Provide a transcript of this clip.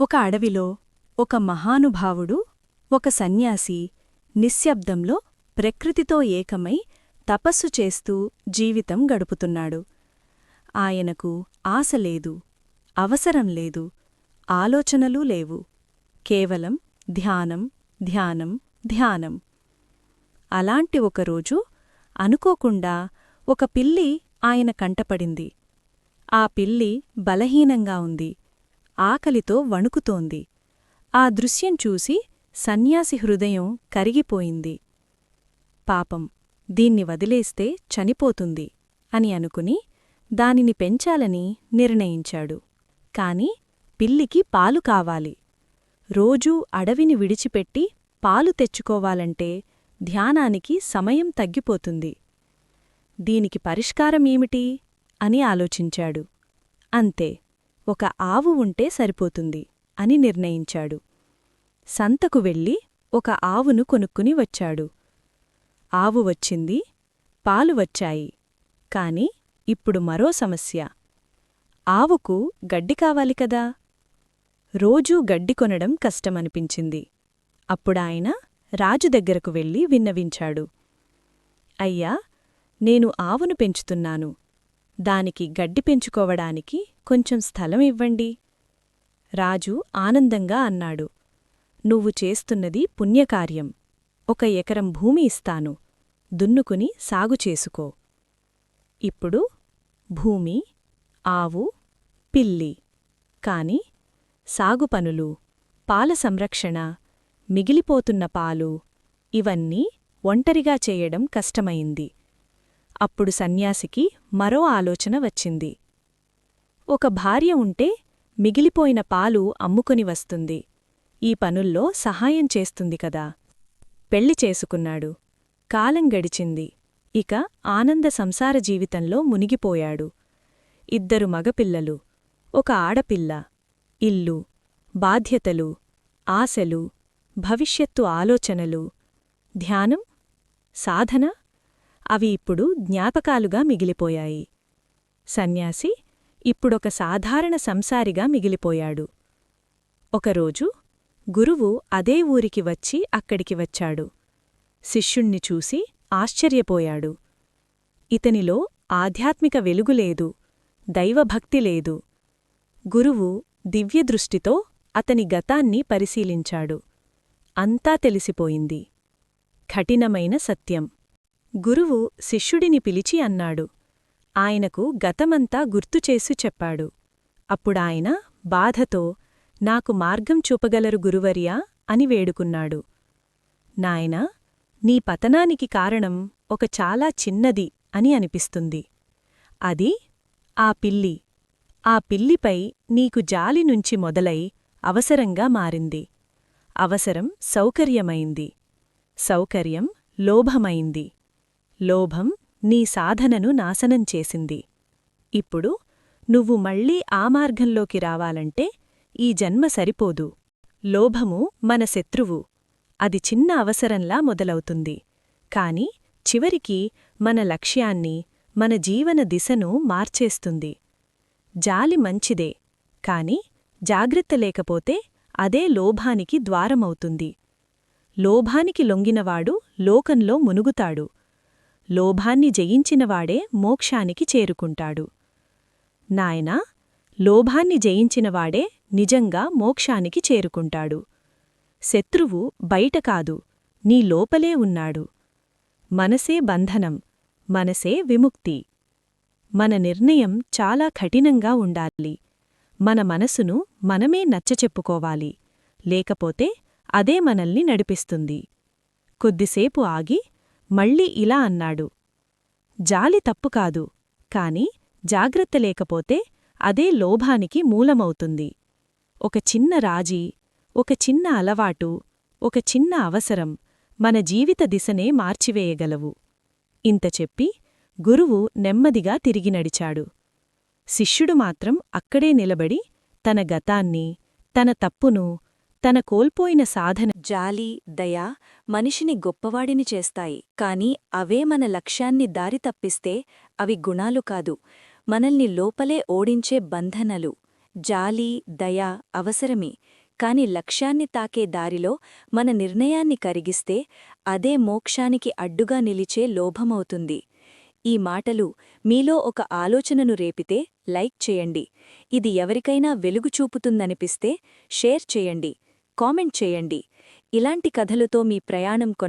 ఒక అడవిలో ఒక మహానుభావుడు ఒక సన్యాసి నిశ్శబ్దంలో ప్రకృతితో ఏకమై తపస్సు చేస్తూ జీవితం గడుపుతున్నాడు. ఆయనకు ఆశ లేదు అవసరం లేదు ఆలోచనలూ లేవు. కేవలం ధ్యానం ధ్యానం ధ్యానం. అలాంటి ఒకరోజు అనుకోకుండా ఒక పిల్లి ఆయన కంటపడింది. ఆ పిల్లి బలహీనంగా ఉంది. ఆకలితో వణుకుతోంది. ఆ దృశ్యం చూసి సన్యాసి హృదయం కరిగిపోయింది. పాపం దీన్ని వదిలేస్తే చనిపోతుంది అని అనుకుని దానిని పెంచాలని నిర్ణయించాడు. కాని పిల్లికి పాలు కావాలి. రోజూ అడవిని విడిచిపెట్టి పాలు తెచ్చుకోవాలంటే ధ్యానానికి సమయం తగ్గిపోతుంది. దీనికి పరిష్కారమేమిటి? అని ఆలోచించాడు. అంతే. ఒక ఆవు ఉంటే సరిపోతుంది అని నిర్ణయించాడు. సంతకు వెళ్ళి ఒక ఆవును కొనుక్కుని వచ్చాడు. ఆవు వచ్చింది పాలు వచ్చాయి కాని ఇప్పుడు మరో సమస్య. ఆవుకు గడ్డి కావాలి కదా? రోజూ గడ్డి కొనడం కష్టమనిపించింది. అప్పుడాయన రాజు దగ్గరకు వెళ్ళి విన్నవించాడు. అయ్యా నేను ఆవును పెంచుతున్నాను దానికి గడ్డి పెంచుకోవడానికి కొంచెం స్థలం ఇవ్వండి. రాజు ఆనందంగా అన్నాడు. నువ్వు చేస్తున్నది పుణ్యకార్యం. ఒక ఎకరం భూమి ఇస్తాను. దున్నుకుని సాగు చేసుకో. ఇప్పుడు భూమి ఆవు పిల్లి. కాని సాగు పనులు పాల సంరక్షణ మిగిలిపోతున్న పాలు ఇవన్నీ ఒంటరిగా చేయడం కష్టమైంది. అప్పుడు సన్యాసికి మరో ఆలోచన వచ్చింది. ఒక భార్య ఉంటే మిగిలిపోయిన పాలు అమ్ముకుని వస్తుంది. ఈ పనుల్లో సహాయం చేస్తుంది కదా. పెళ్ళి చేసుకున్నాడు. కాలం గడిచింది. ఇక ఆనంద సంసార జీవితంలో మునిగిపోయాడు. ఇద్దరు మగపిల్లలు. ఒక ఆడపిల్ల. ఇల్లు. బాధ్యతలు. ఆశలు. భవిష్యత్తు ఆలోచనలు. ధ్యానం. సాధన. అవి ఇప్పుడు జ్ఞాపకాలుగా మిగిలిపోయాయి. సన్యాసి ఇప్పుడొక సాధారణ సంసారిగా మిగిలిపోయాడు. ఒకరోజు గురువు అదే ఊరికి వచ్చి అక్కడికి వచ్చాడు. శిష్యుణ్ణి చూసి ఆశ్చర్యపోయాడు. ఇతనిలో ఆధ్యాత్మిక వెలుగులేదు దైవభక్తి లేదు. గురువు దివ్యదృష్టితో అతని గతాన్ని పరిశీలించాడు. అంతా తెలిసిపోయింది. కఠినమైన సత్యం. గురువు శిష్యుడిని పిలిచి అన్నాడు. ఆయనకు గతమంతా గుర్తుచేసి చెప్పాడు. అప్పుడాయన బాధతో నాకు మార్గం చూపగలరు గురువర్యా అని వేడుకున్నాడు. నాయనా నీ పతనానికి కారణం ఒక చాలా చిన్నది అని అనిపిస్తుంది. అది ఆ పిల్లి. ఆ పిల్లిపై నీకు జాలి నుంచి మొదలై అవసరంగా మారింది. అవసరం సౌకర్యమైంది. సౌకర్యం లోభమైంది. లోభం నీ సాధనను నాశనం చేసింది. ఇప్పుడు నువ్వు మళ్ళీ ఆ మార్గంలోకి రావాలంటే ఈ జన్మ సరిపోదు. లోభము మన శత్రువు. అది చిన్న అవసరంలా మొదలవుతుంది. కాని చివరికి మన లక్ష్యాన్ని మన జీవన దిశను మార్చేస్తుంది. జాలి మంచిదే కాని జాగ్రత్త లేకపోతే అదే లోభానికి ద్వారమవుతుంది. లోభానికి లొంగినవాడు లోకంలో మునుగుతాడు. లోభాన్ని జయించినవాడే మోక్షానికి చేరుకుంటాడు. నాయనా లోభాన్ని జయించినవాడే నిజంగా మోక్షానికి చేరుకుంటాడు. శత్రువు బయట కాదు నీ లోపలే ఉన్నాడు. మనసే బంధనం మనసే విముక్తి. మన నిర్ణయం చాలా కఠినంగా ఉండాలి. మన మనసును మనమే నచ్చచెప్పుకోవాలి. లేకపోతే అదే మనల్ని నడిపిస్తుంది. కొద్దిసేపు ఆగి మళ్ళీ ఇలా అన్నాడు. జాలి తప్పు కాదు కాని జాగ్రత్త లేకపోతే అదే లోభానికి మూలమవుతుంది. ఒక చిన్న రాజీ ఒక చిన్న అలవాటు ఒక చిన్న అవసరం మన జీవిత దిశనే మార్చివేయగలవు. ఇంత చెప్పి గురువు నెమ్మదిగా తిరిగి నడిచాడు. శిష్యుడు మాత్రం అక్కడే నిలబడి తన గతాన్ని తన తప్పును తన కోల్పోయిన సాధన జాలి దయ మనిషిని గొప్పవాడిని చేస్తాయి. కాని అవే మన లక్ష్యాన్ని దారి తప్పిస్తే అవి గుణాలు కాదు. మనల్ని లోపలే ఓడించే బంధనలు జాలి దయ అవసరమే. కాని లక్ష్యాన్ని తాకే దారిలో మన నిర్ణయాన్ని కరిగిస్తే అదే మోక్షానికి అడ్డుగా నిలిచే లోభమవుతుంది. ఈ మాటలు మీలో ఒక ఆలోచనను రేపితే లైక్ చేయండి. ఇది ఎవరికైనా వెలుగు చూపుతుందనిపిస్తే షేర్ చేయండి. కామెంట్ చేయండి. ఇలాంటి కథలతో మీ ప్రయాణం కొన